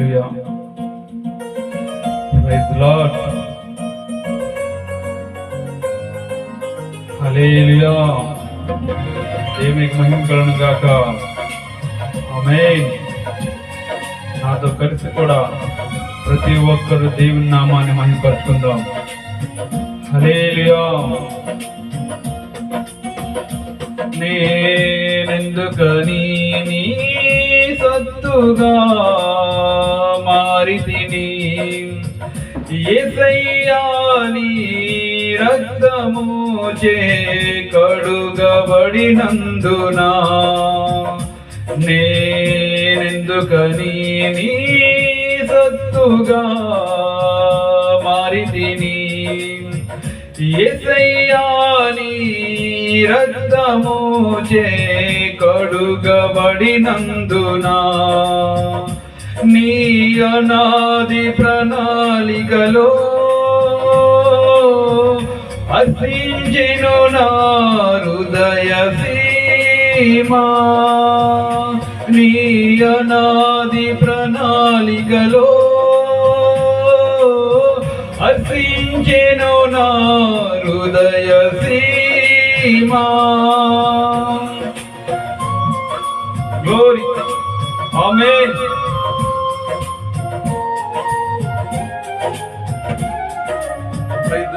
హల్లెలూయా praise lord హల్లెలూయా దేవునికి మహిమ కలుగును గాక. ఆమేన్ నాతో కలిసి కూడా ప్రతి ఒక్కరు దేవుని నామాన్ని మహిమపరుచుకుందాం. హల్లెలూయా నేనెందుకని నీ సత్తుగా మారితిని ఏసయ్యా నీ రక్తము చే కడుగబడినందునా? నేనెందుకని నీ సత్తుగా మారితిని? ఏసయ్యా నీ రక్తము చే కడుగబడినందునా నీ అనాది ప్రణాళికలో అర్పించెను నా హృదయ సీమా నీ అనాది ప్రణాళికలో అర్పించెను నా హృదయ సీమా గ్లోరీ ఆమేన్ ప్రైజ్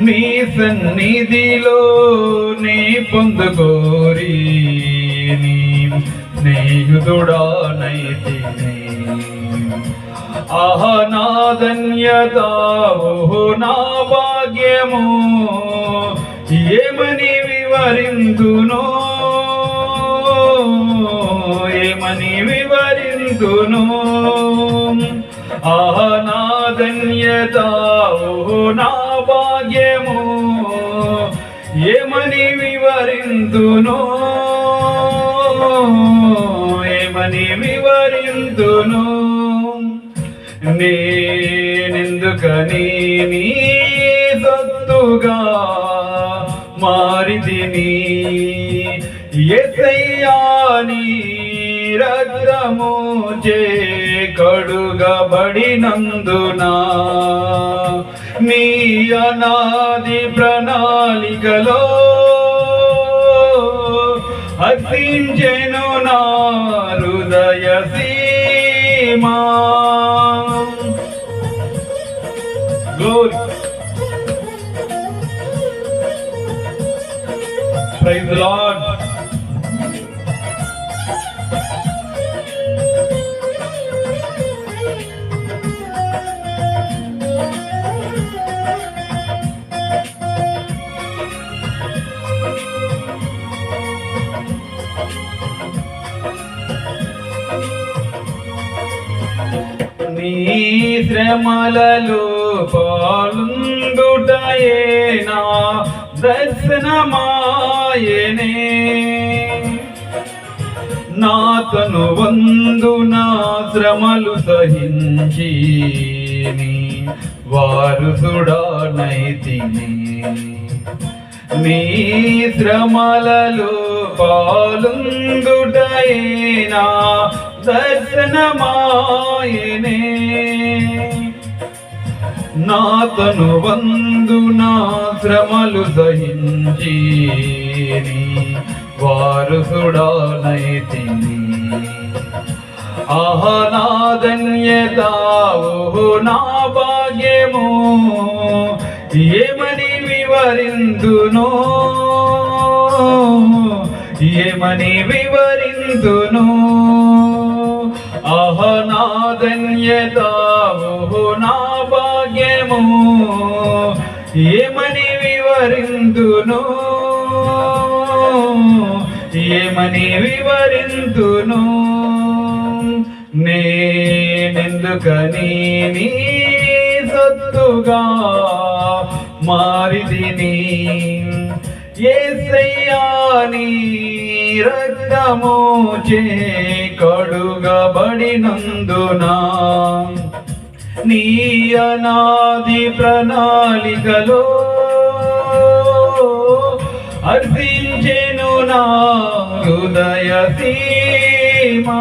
నీ సన్నిధిలో నీ పొందుకోరి నీ స్నేహితుడానైతినే. ఆహ నా ధన్యత ఓహో నా భాగ్యము ఏమని వివరింతునో? ఏమని వివరింతును? ఆహ నా ధన్యత ఓహో నా భాగ్యము ఏమని వివరింతును? ఏమని వివరింతును? నేనెందుకని నీ సత్తుగా మారితిని ఎసయ్యాని రక్తము చే కడుగబడినందునా మీ అనాది ప్రణాళికలో హసించెను నా హృదయ సీమా Glory. Praise the Lord. నీ శ్రమలలో పాలుందుటయేనా దర్శనమాయనే నాతను వందు నా శ్రమలు సహించి నీ వారసుడానైతిని నీ శ్రమలలో పాలుందుటైనా దర్శనమాయనే నాతను వందు నా శ్రమలు సహించి వారసుడానైతిని ఆహ నా ధన్యత ఓహో నా భాగ్యము. ఏమని వివరిందునో ఏమని వివరిందునో ఆహ నా ధన్యత ఓహో నా భాగ్యము ఏమని వివరిందును ఏమని వివరిందును నేనెందుకని నీ సొత్తుగా మారిదిని ఏసయ్యాని రక్తము చే కడుగబడినందునా నీ అనాది ప్రణాళికలో అర్పించెను నా హృదయ సీమా.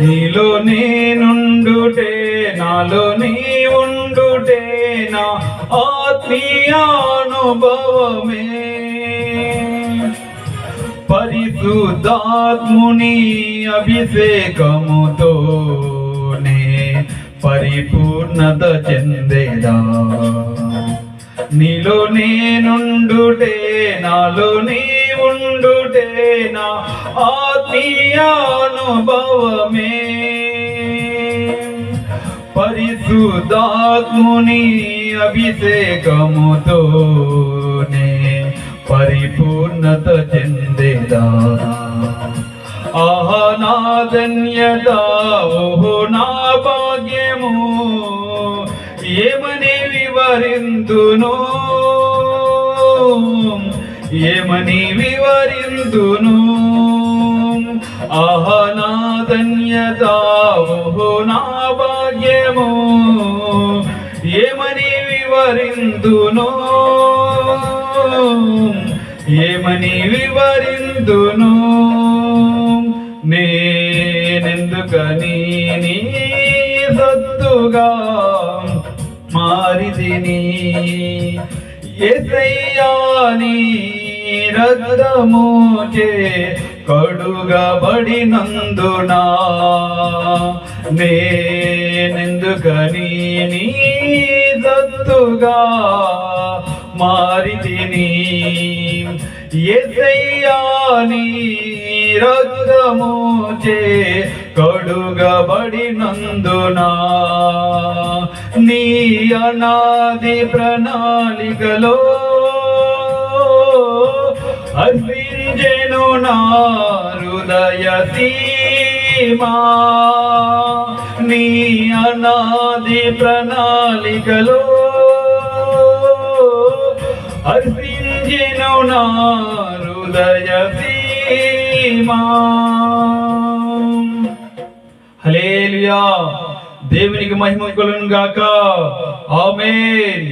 నీలో నేనుండుటే నాలో నీ ఉండుటే నా ఆత్మీయానుభవమే పరిశుద్ధాత్ముని అభిషేకముతోనే పరిపూర్ణత చెందేదా? నీలో నేనుండుటే నాలో నీ ఉండుటేనా? ఆత్మీయానుభవమే. పరిశుద్ధాత్ముని అభిషేకముతోనే పరిపూర్ణత చెందేదా? ఆహా నా ధన్యత ఓహో నా భాగ్యము ఏమని వివరిందును ఏమని వివరిందును? ఆహా నా ధన్యత ఓహో నా భాగ్యము. ఏమని వివరిందును? ఏమని వివరిందును? నేనెందుకని నీ సత్తుగా మారిదిని ఎసయ్యాని రక్తము చే కడుగబడినందునా నేనెందుకని నీ సత్తుగా మారితిని? ఎసయ్యాని రక్తము చే కడుగబడినందునా నీ అనాది ప్రణాళికలో అర్పించెను నా హృదయ సీమా. నీ అనాది ప్రణాళికలో అర్పించెను నా హృదయ సీమా. హల్లెలూయా. దేవునికి మహిమ కలుగును గాక Amém.